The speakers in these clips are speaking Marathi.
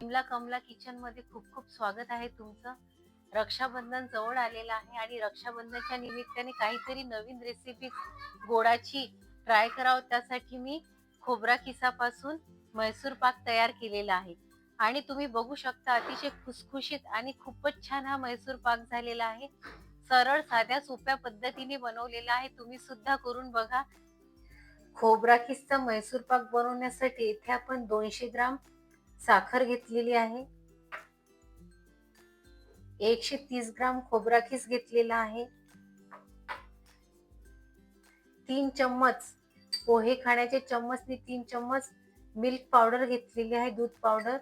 कमला कमला किचनमध्ये खूप खूप स्वागत आहे तुमचं. रक्षाबंधन जवळ आलेलं आहे आणि रक्षाबंधनच्या निमित्ताने काहीतरी नवीन रेसिपी गोडाची ट्राय करावं त्यासाठी मी खोबरा किसापासून मैसूर पाक तयार केलेला आहे. आणि तुम्ही बघू शकता अतिशय खुसखुशीत आणि खूपच छान हा मैसूर पाक झालेला आहे. सरळ साध्या सोप्या पद्धतीने बनवलेला आहे. तुम्ही सुद्धा करून बघा. खोबरा किसचा मैसूर पाक बनवण्यासाठी इथे आपण दोनशे ग्राम साखर घेतलेली आहे. एकशे तीस ग्राम खोबरा किस घेतलेला आहे. तीन चम्मच पोहे खाण्याचे चम्मचने तीन चम्मच मिल्क पावडर घेतलेली आहे दूध पावडर.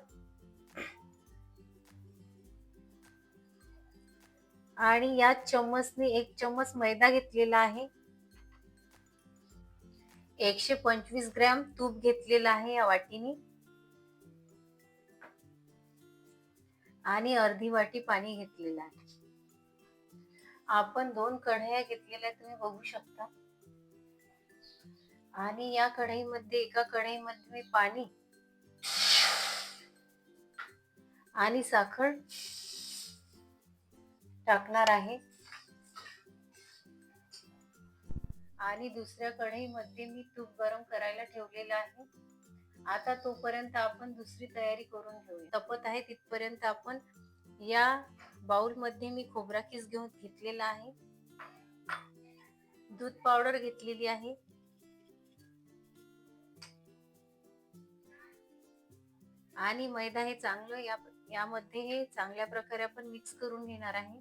आणि या चम्मचने एक चम्मच मैदा घेतलेला आहे. एकशे पंचवीस ग्रॅम तूप घेतलेलं आहे या वाटीने. आणि अर्धी वाटी पाणी घेतलेलं आहे. आपण दोन कढया घेतलेल्या तुम्ही बघू शकता. आणि या कढईमध्ये एका कढईमध्ये मी पाणी आणि साखर टाकणार आहे. आणि दुसऱ्या कढईमध्ये मी तूप गरम करायला ठेवलेलं आहे. आता तोपर्यंत आपण दुसरी तयारी करून घेऊया. तपत आहे तिथपर्यंत आपण या बाउलमध्ये मी खोबरा किस घेऊन घेतलेला आहे. दूध पावडर घेतलेली आहे. आणि मैदा हे चांगलं या यामध्ये हे चांगल्या प्रकारे आपण मिक्स करून घेणार आहे.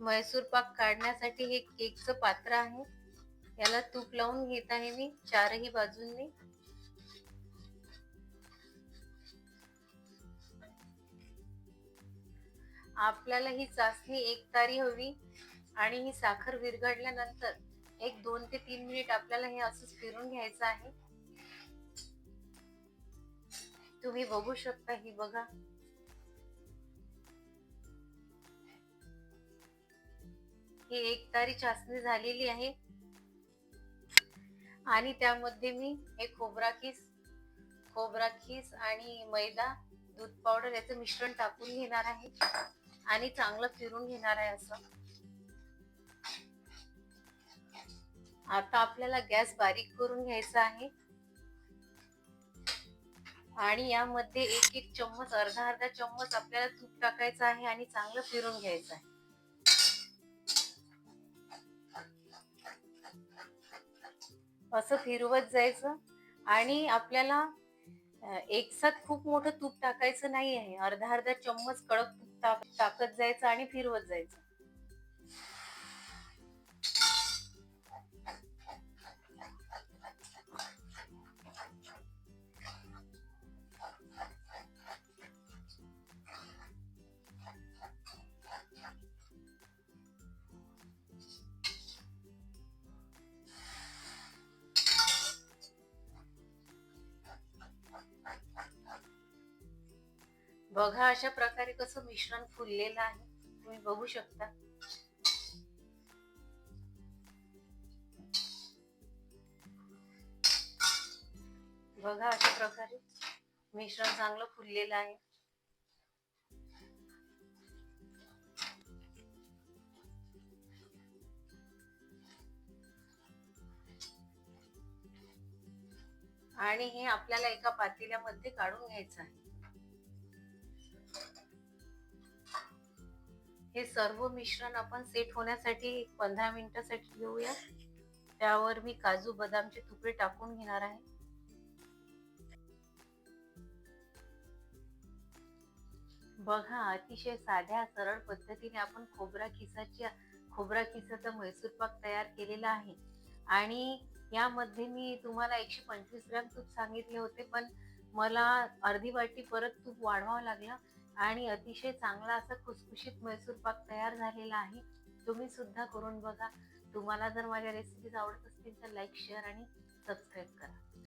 मैसूर पाक काढण्यासाठी हे केकचं पात्र आहे. याला तूप लावून घेत आहे मी चारही बाजूंनी. आपल्याला ही चाचणी एक तारी हवी आणि ही साखर विरघडल्यानंतर एक दोन ते तीन मिनिट आपल्याला हे असंच फिरून घ्यायचं आहे. तुम्ही बघू शकता ही बघा. ही एक तारी चाचणी झालेली आहे. आणि त्यामध्ये मी हे खोबरा खीस खोबरा खीस आणि मैदा दूध पावडर याचं मिश्रण टाकून घेणार आहे. आणि चांगलं फिरून घेणार आहे असं. आता आपल्याला गॅस बारीक करून घ्यायचा आहे. आणि यामध्ये एक एक चम्मच अर्धा अर्धा चम्मच आपल्याला तूप टाकायचं आहे आणि चांगलं फिरून घ्यायचं आहे. असं फिरवत जायचं आणि आपल्याला एकसाथ खूप मोठं तूप टाकायचं नाही आहे अर्धा अर्धा चम्मच कडक तूप टाकत जायचं आणि फिरवत जायचं. बघा अशा प्रकारे कसं मिश्रण फुललेलं आहे. तुम्ही बघू शकता. बघा अशा प्रकारे मिश्रण चांगलं फुललेलं आहे. आणि हे आपल्याला एका पातेल्यामध्ये काढून घ्यायचं आहे. हे सर्व मिश्रण आपण सेट होण्यासाठी पंधरा मिनिटासाठी घेऊया. त्यावर मी काजू बदामचे तुकडे टाकून घेणार आहे. बघा अतिशय साध्या सरळ पद्धतीने आपण खोबरा किसाच्या खोबरा किसाचा मैसूर पाक तयार केलेला आहे. आणि यामध्ये मी तुम्हाला एकशे पंचवीस ग्रॅम तूप सांगितले होते पण मला अर्धी वाटी परत तूप वाढवावं लागलं. आणि अतिशय चांगला असा खुसखुशीत मैसूर पाक तयार झालेला आहे. तुम्ही सुद्धा करून बघा. तुम्हाला जर माझ्या रेसिपीज आवडत असतील तर लाईक शेअर आणि सबस्क्राईब करा.